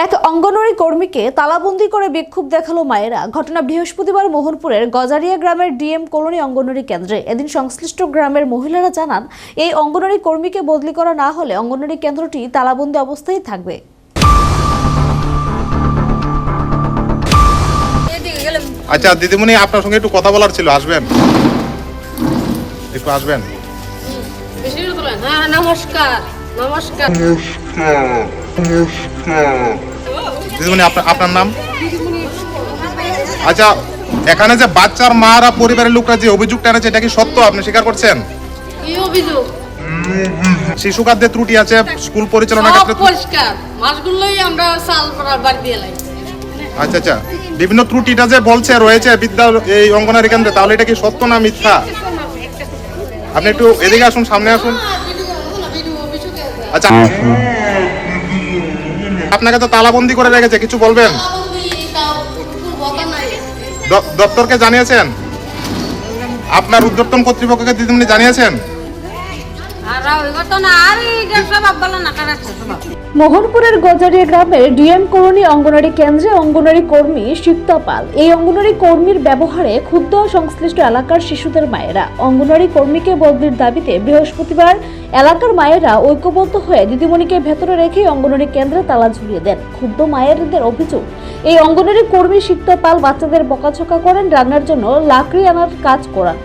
এক অঙ্গনওয়াড়ি কর্মীকে তালাবন্দি করে বিক্ষোভ দেখাল মায়েরা। ঘটনা বৃহস্পতিবার মোহনপুরের গজারিয়া গ্রামের ডিএম কলোনি অঙ্গনওয়াড়ি কেন্দ্রে। এদিন সংশ্লিষ্ট গ্রামের মহিলারা জানান এই অঙ্গনওয়াড়ি কর্মীকে বদলি করা না হলে অঙ্গনওয়াড়ি কেন্দ্রটি তালাবন্দি অবস্থায় থাকবে। আচ্ছা দিদিমণি আপনার সঙ্গে একটু কথা বলার ছিল আসবেন? একটু আসবেন? বেশি হ্যাঁ নমস্কার। নমস্কার। দিদিমণি আপনার আপনার নাম আচ্ছা এখানে যে বাচ্চার মারা পরিবারের লোকরা যে অভিযোগটা এনেছে এটা কি সত্য আপনি স্বীকার করছেন শিশু খাদ্যে ত্রুটি আছে স্কুল পরিচালনা সব ক্ষেত্রে পরিষ্কার মাছগুলোই আমরা চাল বাড়ি দিয়ে লাই আচ্ছা আচ্ছা বিভিন্ন ত্রুটিটা যে বলছে রয়েছে বিদ্যা এই অঙ্গনারী কেন্দ্রে তাহলে এটা কি সত্য না মিথ্যা আপনি একটু এদিকে আসুন সামনে আসুন আচ্ছা আপনাকে তো তালাবন্দি করে রেখেছে কিছু বলবেন? দপ্তরকে জানিয়েছেন? আপনার উদ্যোক্তম কর্তৃপক্ষকে দিদিমণি জানিয়েছেন? মোহনপুরের গজারিয়া গ্রামের ডিএম কলোনি অঙ্গনওয়াড়ি কেন্দ্রে অঙ্গনওয়াড়ি কর্মী সিক্তা পাল। এই অঙ্গনওয়াড়ি কর্মীর ব্যবহারে ক্ষুব্ধ সংশ্লিষ্ট এলাকার শিশুদের মায়েরা। অঙ্গনওয়াড়ি কর্মীকে বদলির দাবিতে বৃহস্পতিবার এলাকার মায়েরা ঐক্যবদ্ধ হয়ে দিদিমণিকে ভেতরে রেখে অঙ্গনওয়াড়ি কেন্দ্রে তালা ঝুলিয়ে দেন। ক্ষুব্ধ মায়েরদের অভিযোগ, এই অঙ্গনওয়াড়ি কর্মী সিক্তা পাল বাচ্চাদের বকাঝকা করেন, রান্নার জন্য লাকড়ি আনার কাজ করান।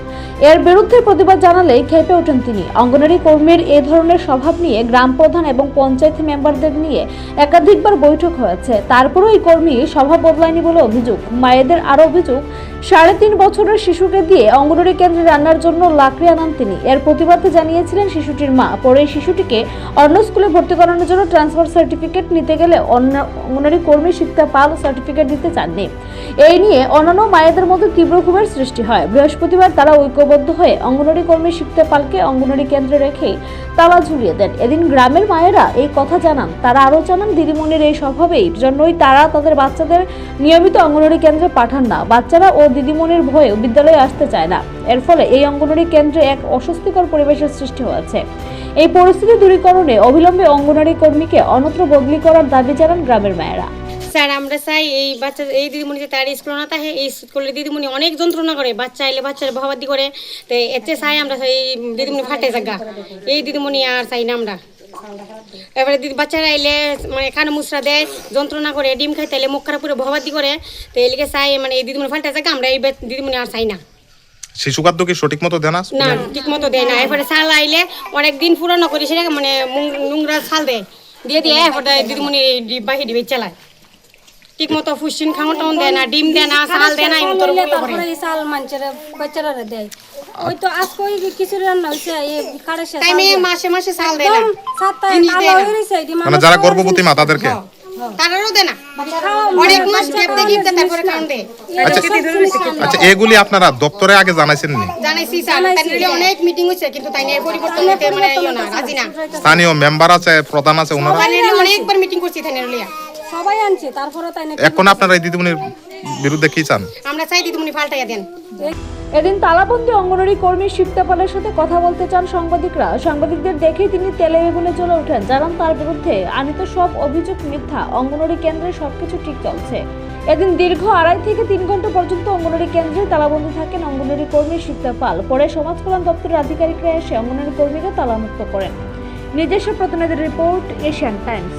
এর বিরুদ্ধে প্রতিবাদ জানালে খেপে ওঠেন তিনি। অঙ্গনারী কর্মীর এ ধরনের স্বভাব নিয়ে গ্রাম প্রধান এবং পঞ্চায়েত মেম্বারদের নিয়ে একাধিকবার বৈঠক হয়েছে। তারপরও এই কর্মী স্বভাব বদলায়নি বলে অভিযোগ। মায়েদের আরও অভিযোগ সাড়ে তিন বছরের শিশুকে দিয়ে অঙ্গনওয়াড়ি কেন্দ্রে রান্নার জন্য লাকড়ি আনান তিনি। এর প্রতিবাদে জানিয়েছিলেন শিশুটির মা। পরে শিশুটিকে অন্য স্কুলে ভর্তি করানোর জন্য ট্রান্সফার সার্টিফিকেট নিতে গেলে অন্য অঙ্গনওয়াড়ি কর্মী শিক্ষা পাল সার্টিফিকেট দিতে চাননি। এই নিয়ে অন্যান্য মায়েদের মধ্যে তীব্র ক্ষোভের সৃষ্টি হয়। বৃহস্পতিবার তারা ঐক্যবদ্ধ হয়ে অঙ্গনওয়াড়ি কর্মী শিক্ষা পালকে অঙ্গনওয়াড়ি কেন্দ্রে রেখে তালা ঝুলিয়ে দেন। এদিন গ্রামের মায়েরা এই কথা জানান। তারা আরও জানান, দিদিমণির এই স্বভাবেই জন্যই তারা তাদের বাচ্চাদের নিয়মিত অঙ্গনওয়াড়ি কেন্দ্রে পাঠান না। বাচ্চারা ও দিদিমণির ভয়ে বিদ্যালয়ে আসতে চায় না। এর ফলে এই অঙ্গনওয়াড়ি কেন্দ্রে এক অস্বস্তিকর পরিবেশের সৃষ্টি হয়েছে। এই পরিস্থিতি দূরীকরণে অবিলম্বে অঙ্গনওয়াড়ি কর্মীকে অন্যত্র বদলি করার দাবি জানান গ্রামের মায়েরা। স্যার, আমরা চাই এই বাচ্চা, এই দিদিমণি যে তার স্কুল না থাকে এই স্কুলের দিদিমণি অনেক যন্ত্রণা করে, বাচ্চা এলে বাচ্চার ভাবাদি করে। তো এতে চাই আমরা এই দিদিমণি ফাটে জায়গা এই দিদিমণি আর চাই না আমরা। এবারে দিদি বাচ্চারা এলে মানে কানে মুসরা দেয় যন্ত্রণা করে ডিম খাই তাহলে মুখ খারাপ করে ভবাদি করে তো এলিকে চাই মানে এই দিদিমণি ফাল্টা জায়গা আমরা এই দিদিমণি আর চাই না। শিশু খাদ্য কি সঠিক মতো দেয় না? না ঠিক মতো দেয় না। এবারে চাল আইলে অনেক দিন পুরনো করে সেটা মানে নোংরা চাল দেয়। দিয়ে দিয়ে এরপরে দিদিমণি বাহি ডিবে চালায়। ঠিক মতো ফুসিন খাওয়া টাউন দেয় না ডিম দেয় না চাল দেয় না মতো করে। তারপরে এই চাল মানুষের বাচ্চারা দেয়। ওই তো আজকে ওই কিছু রান্না হয়েছে এই কাড়ে শেষ টাইমে মাসে মাসে চাল দেয় না। সাতটায় জিনিস কালো না। হয়ে মানে যারা গর্ভবতী মা তাদেরকে? তারারও দেয় না। অনেক মাস গ্যাপ দিয়ে গিফট তারপরে খাওয়ান দেয়। আচ্ছা আচ্ছা এগুলি আপনারা দপ্তরে আগে জানাইছেন নি? জানাইছি স্যার তাই নিয়ে অনেক মিটিং হয়েছে কিন্তু তাই নিয়ে পরিবর্তন হতে মানে ইয়ে না রাজি না। স্থানীয় মেম্বার আছে প্রধান আছে ওনারা? অনেকবার মিটিং করছি তাই নিয়ে সবাই আনছে তারপরে তাই না এখন আপনারা এই দিদিমণির বিরুদ্ধে কি চান? আমরা চাই দিদিমণি পাল্টাইয়া দেন। এদিন তালাবন্দি অঙ্গনওয়াড়ি কর্মী শিপ্তাপালের সাথে কথা বলতে চান সাংবাদিকরা। সাংবাদিকদের দেখেই তিনি তেলে বেগুনে জ্বলে ওঠেন। জানান তার বিরুদ্ধে আনিত সব অভিযোগ মিথ্যা। অঙ্গনওয়াড়ি কেন্দ্রে সবকিছু ঠিক চলছে। এদিন দীর্ঘ আড়াই থেকে তিন ঘণ্টা পর্যন্ত অঙ্গনওয়াড়ি কেন্দ্রে তালাবন্দি থাকেন অঙ্গনওয়াড়ি কর্মী শিপ্তা পাল। পরে সমাজ কল্যাণ দপ্তরের আধিকারিকরা এসে অঙ্গনওয়াড়ি কর্মীকে তালামুক্ত করেন। নিজস্ব প্রতিনিধির রিপোর্ট এশিয়ান টাইমস।